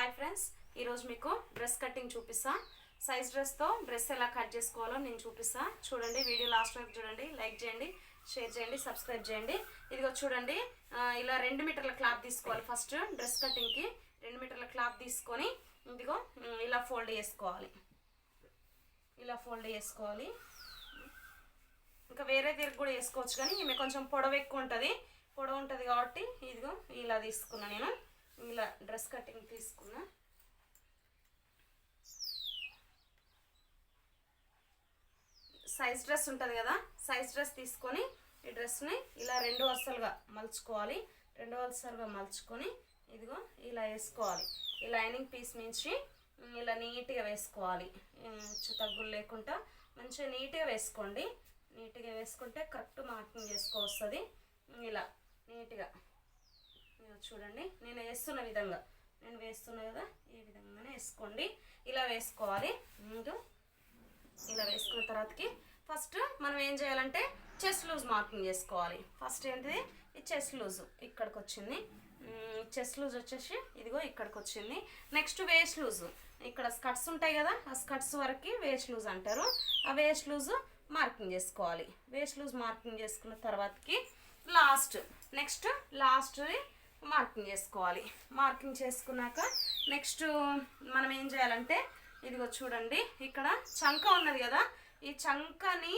Hi friends ఈరోజు మీకు dress cutting చూపిస్తా. సైజ్ డ్రెస్తో డ్రెస్ ఎలా కట్ చేసుకోవాలో నేను చూపిస్తా. చూడండి వీడియో లాస్ట్ వరకు చూడండి లైక్ చేయండి షేర్ చేయండి సబ్స్క్రైబ్ చేయండి. ఇదిగో చూడండి ఇలా రెండు మీటర్ల క్లాత్ తీసుకోవాలి. ఫస్ట్ డ్రెస్ కటింగ్కి రెండు మీటర్ల క్లాత్ తీసుకొని ఇదిగో ఇలా ఫోల్డ్ చేసుకోవాలి. ఇలా ఫోల్డ్ చేసుకోవాలి. ఇంకా వేరే దగ్గర కూడా వేసుకోవచ్చు కానీ ఈమె కొంచెం పొడవు ఎక్కువ ఉంటుంది. పొడవు ఉంటుంది కాబట్టి ఇదిగో ఇలా తీసుకున్నా నేను. ఇలా డ్రెస్ కటింగ్ తీసుకున్నా. సైజ్ డ్రెస్ ఉంటుంది కదా సైజ్ డ్రెస్ తీసుకొని ఈ డ్రెస్ని ఇలా రెండు వరుసలుగా మలుచుకోవాలి. రెండు వరుసలుగా మలుచుకొని ఇదిగో ఇలా వేసుకోవాలి. ఈ లైనింగ్ పీస్ నుంచి ఇలా నీట్గా వేసుకోవాలి. తగ్గులు లేకుండా మంచిగా నీట్గా వేసుకోండి. నీట్గా వేసుకుంటే కరెక్ట్ మార్కింగ్ చేసుకోవస్తుంది ఇలా నీట్గా. చూడండి నేను వేస్తున్న విధంగా. నేను వేస్తున్నా కదా ఈ విధంగానే వేసుకోండి. ఇలా వేసుకోవాలి. ముందు ఇలా వేసుకున్న తర్వాతకి ఫస్ట్ మనం ఏం చేయాలంటే చెస్ట్ లూజ్ మార్కింగ్ చేసుకోవాలి. ఫస్ట్ ఏంటిది? ఈ చెస్ట్ లూజ్ ఇక్కడికి వచ్చింది చెస్ట్ లూజ్ వచ్చేసి ఇదిగో ఇక్కడికి వచ్చింది నెక్స్ట్ వేస్ట్ లూజ్ ఇక్కడ స్కర్ట్స్ ఉంటాయి కదా ఆ స్కర్ట్స్ వరకు వేస్ట్ లూజ్ అంటారు. ఆ వేస్ట్ లూజ్ మార్కింగ్ చేసుకోవాలి. వేస్ట్ లూజ్ మార్కింగ్ చేసుకున్న తర్వాతకి లాస్ట్ నెక్స్ట్ లాస్ట్ మార్కింగ్ చేసుకోవాలి. మార్కింగ్ చేసుకున్నాక నెక్స్ట్ మనం ఏం చేయాలంటే ఇదిగో చూడండి ఇక్కడ చంక ఉన్నది కదా ఈ చంకని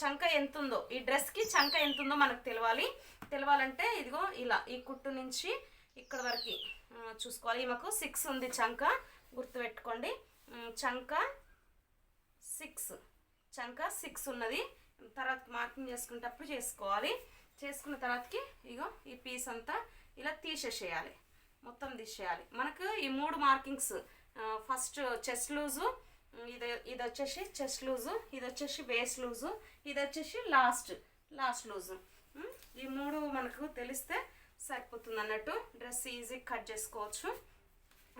చంక ఎంత ఉందో ఈ డ్రెస్కి చంక ఎంత ఉందో మనకు తెలియాలి తెలవాలంటే ఇదిగో ఇలా ఈ కుట్టు నుంచి ఇక్కడ వరకు చూసుకోవాలి. మాకు సిక్స్ ఉంది చంక గుర్తుపెట్టుకోండి. చంక సిక్స్ చంక సిక్స్ ఉన్నది. తర్వాత మార్కింగ్ చేసుకునేటప్పుడు చేసుకోవాలి. చేసుకున్న తర్వాతకి ఇగో ఈ పీస్ అంతా ఇలా తీసేసేయాలి. మొత్తం తీసేయాలి. మనకు ఈ మూడు మార్కింగ్స్ ఫస్ట్ చెస్ట్ లూజు ఇది ఇది వచ్చేసి చెస్ట్ లూజు ఇది వచ్చేసి వేస్ట్ లూజు ఇది వచ్చేసి లాస్ట్ లాస్ట్ లూజు. ఈ మూడు మనకు తెలిస్తే సరిపోతుంది అన్నట్టు డ్రెస్ ఈజీ కట్ చేసుకోవచ్చు.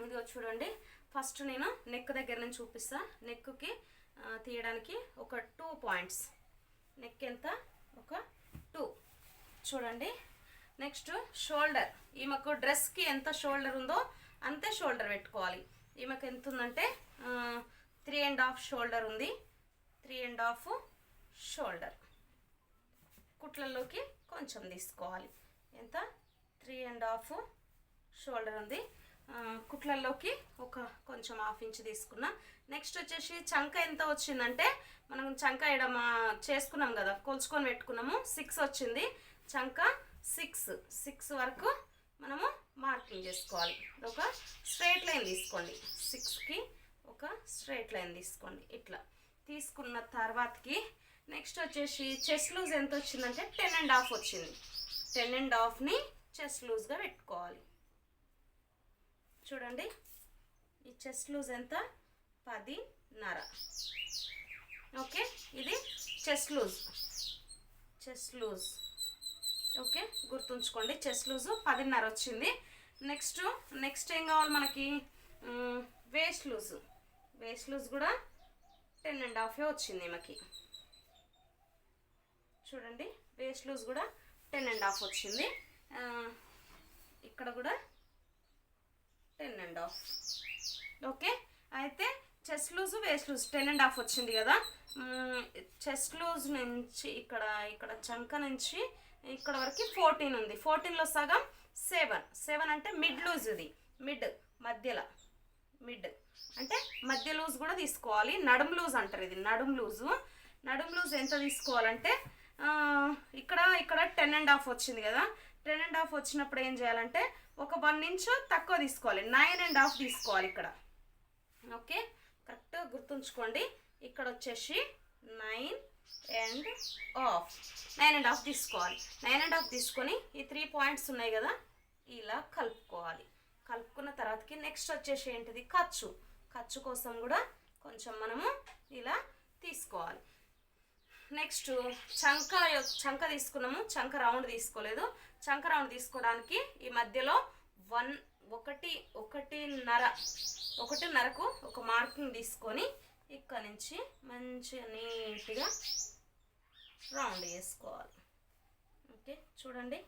ఇదిగో చూడండి. ఫస్ట్ నేను నెక్ దగ్గర నుంచి చూపిస్తా. నెక్కి తీయడానికి ఒక టూ పాయింట్స్ నెక్ ఎంత? ఒక టూ చూడండి. Next shoulder. ఈమెకు డ్రెస్కి ఎంత షోల్డర్ ఉందో అంతే షోల్డర్ పెట్టుకోవాలి. ఈమెకు ఎంత ఉందంటే త్రీ అండ్ హాఫ్ షోల్డర్ ఉంది. Three and half shoulder. కుట్లలోకి కొంచెం తీసుకోవాలి. ఎంత? త్రీ అండ్ హాఫ్ షోల్డర్ ఉంది. కుట్లల్లోకి ఒక కొంచెం హాఫ్ ఇంచ్ తీసుకున్నా. నెక్స్ట్ వచ్చేసి చంక ఎంత వచ్చిందంటే మనం చంక ఇక్కడ చేసుకున్నాం కదా కొలుచుకొని పెట్టుకున్నాము. సిక్స్ వచ్చింది. చంక సిక్స్ సిక్స్ వరకు మనము మార్కింగ్ చేసుకోవాలి. ఒక స్ట్రైట్ లైన్ తీసుకోండి. సిక్స్కి ఒక స్ట్రైట్ లైన్ తీసుకోండి. ఇట్లా తీసుకున్న తర్వాతకి నెక్స్ట్ వచ్చేసి చెస్ట్ లూజ్ ఎంత వచ్చిందంటే టెన్ అండ్ హాఫ్ వచ్చింది. టెన్ అండ్ హాఫ్ని చెస్ట్ లూజ్గా పెట్టుకోవాలి. చూడండి. ఈ చెస్ట్ లూజ్ ఎంత? పదిన్నర. ఓకే? ఇది chest loose. Chest loose. Okay గుర్తుంచుకోండి చెస్ట్ లూజు పదిన్నర వచ్చింది. నెక్స్ట్ నెక్స్ట్ ఏం కావాలి మనకి? Waist loose. వేస్ట్ లూజ్ కూడా టెన్ అండ్ హాఫే వచ్చింది ఈమెకి. చూడండి వేస్ట్ లూజ్ కూడా టెన్ అండ్ హాఫ్ వచ్చింది. ఇక్కడ కూడా టెన్ అండ్ హాఫ్ ఓకే అయితే chest loose waist loose ten and half వచ్చింది కదా. చెస్ట్ లూజ్ నుంచి ఇక్కడ ఇక్కడ చంక నుంచి ఇక్కడ వరకు ఫోర్టీన్ ఉంది. ఫోర్టీన్లో సగం సెవెన్ సెవెన్ అంటే మిడ్ లూజ్ ఇది. మిడ్ మధ్యలో. మిడ్ అంటే మధ్య లూజ్ కూడా తీసుకోవాలి. నడుం లూజ్ అంటారు ఇది. నడుం లూజు నడుం లూజ్ ఎంత తీసుకోవాలంటే ఇక్కడ ఇక్కడ టెన్ అండ్ హాఫ్ వచ్చింది కదా. టెన్ అండ్ హాఫ్ వచ్చినప్పుడు ఏం చేయాలంటే ఒక వన్ ఇంచ్ తక్కువ తీసుకోవాలి. నైన్ అండ్ హాఫ్ తీసుకోవాలి ఇక్కడ. ఓకే కరెక్ట్గా గుర్తుంచుకోండి. ఇక్కడ వచ్చేసి nine and half nine and half తీసుకోవాలి. నైన్ అండ్ హాఫ్ తీసుకొని ఈ త్రీ పాయింట్స్ ఉన్నాయి కదా ఇలా కలుపుకోవాలి. కలుపుకున్న తర్వాతకి నెక్స్ట్ వచ్చేసి ఏంటిది? ఖర్చు. ఖర్చు కోసం కూడా కొంచెం మనము ఇలా తీసుకోవాలి. నెక్స్ట్ చంక చంక తీసుకున్నాము. చంక రౌండ్ తీసుకోలేదు. చంక రౌండ్ తీసుకోవడానికి ఈ మధ్యలో వన్ ఒకటి ఒకటిన్నర ఒకటిన్నరకు ఒక మార్కింగ్ తీసుకొని ఇక్కడ నుంచి మంచిగా నీట్గా రౌండ్ వేసుకోవాలి ఓకే చూడండి.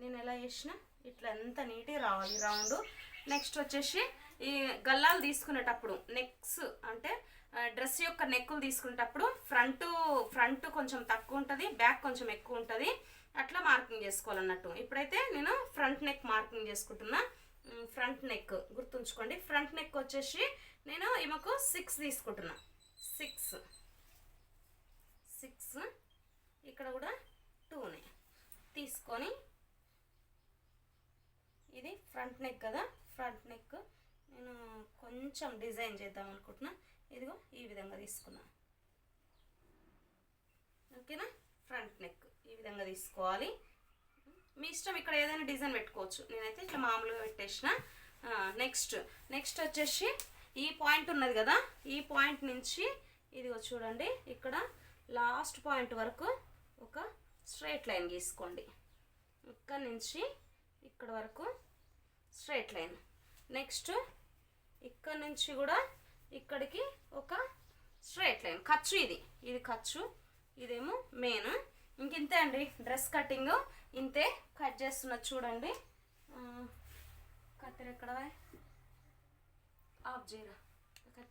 నేను ఎలా చేసిన ఇట్లా ఎంత నీట్గా రావాలి రౌండ్. నెక్స్ట్ వచ్చేసి ఈ గల్లాలు తీసుకునేటప్పుడు నెక్స్ అంటే డ్రెస్ యొక్క నెక్కులు తీసుకునేటప్పుడు ఫ్రంట్ ఫ్రంట్ కొంచెం తక్కువ ఉంటుంది బ్యాక్ కొంచెం ఎక్కువ ఉంటుంది. అట్లా మార్కింగ్ చేసుకోవాలన్నట్టు. ఇప్పుడైతే నేను ఫ్రంట్ నెక్ మార్కింగ్ చేసుకుంటున్నా. ఫ్రంట్ నెక్ గుర్తుంచుకోండి. ఫ్రంట్ నెక్ వచ్చేసి నేను ఈమెకు సిక్స్ తీసుకుంటున్నా. సిక్స్ సిక్స్ ఇక్కడ కూడా టూనే తీసుకొని ఇది ఫ్రంట్ నెక్ కదా. ఫ్రంట్ నెక్ నేను కొంచెం డిజైన్ చేద్దాం అనుకుంటున్నా. ఇదిగో ఈ విధంగా తీసుకున్నా. ఓకేనా? ఫ్రంట్ నెక్ ఈ విధంగా తీసుకోవాలి. మీ ఇష్టం ఇక్కడ ఏదైనా డిజైన్ పెట్టుకోవచ్చు. నేనైతే ఇట్లా మామూలుగా పెట్టేసిన. నెక్స్ట్ నెక్స్ట్ వచ్చేసి ఈ పాయింట్ ఉన్నది కదా ఈ పాయింట్ నుంచి ఇదిగో చూడండి ఇక్కడ లాస్ట్ పాయింట్ వరకు ఒక స్ట్రైట్ లైన్ గీసుకోండి. ఇక్కడ నుంచి ఇక్కడ వరకు స్ట్రైట్ లైన్. నెక్స్ట్ ఇక్కడ నుంచి కూడా ఇక్కడికి ఒక స్ట్రైట్ లైన్. ఖర్చు ఇది. ఇది ఖర్చు ఇదేమో మెయిన్. ఇంతే అండి డ్రెస్ కటింగ్ ఇంతే కట్ చేస్తున్నా చూడండి. కత్తిరెక్కడ ఎక్కడ ఆఫ్ చేయరా?